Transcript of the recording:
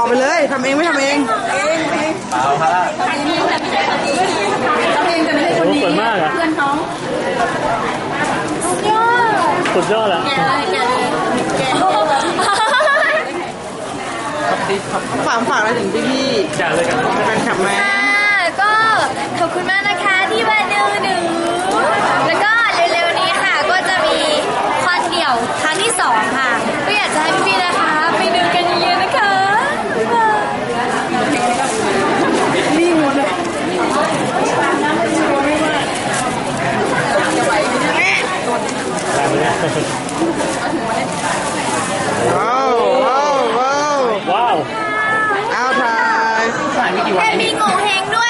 บอกไปเลยทำเองไม่ทำเองเปล่าครัทำเองแต่ไม่ใช่คนนี้ทำเองแต่ไม่ใช่คนนี้เพื่อนเขาสุดยอดสุดยอดแล้วฝากฝากอะไรถึงพี่พี่จากเลยกันแฟนคลับไหม เอาถ่าย สายมีกี่วัน มีโง่เฮงด้วย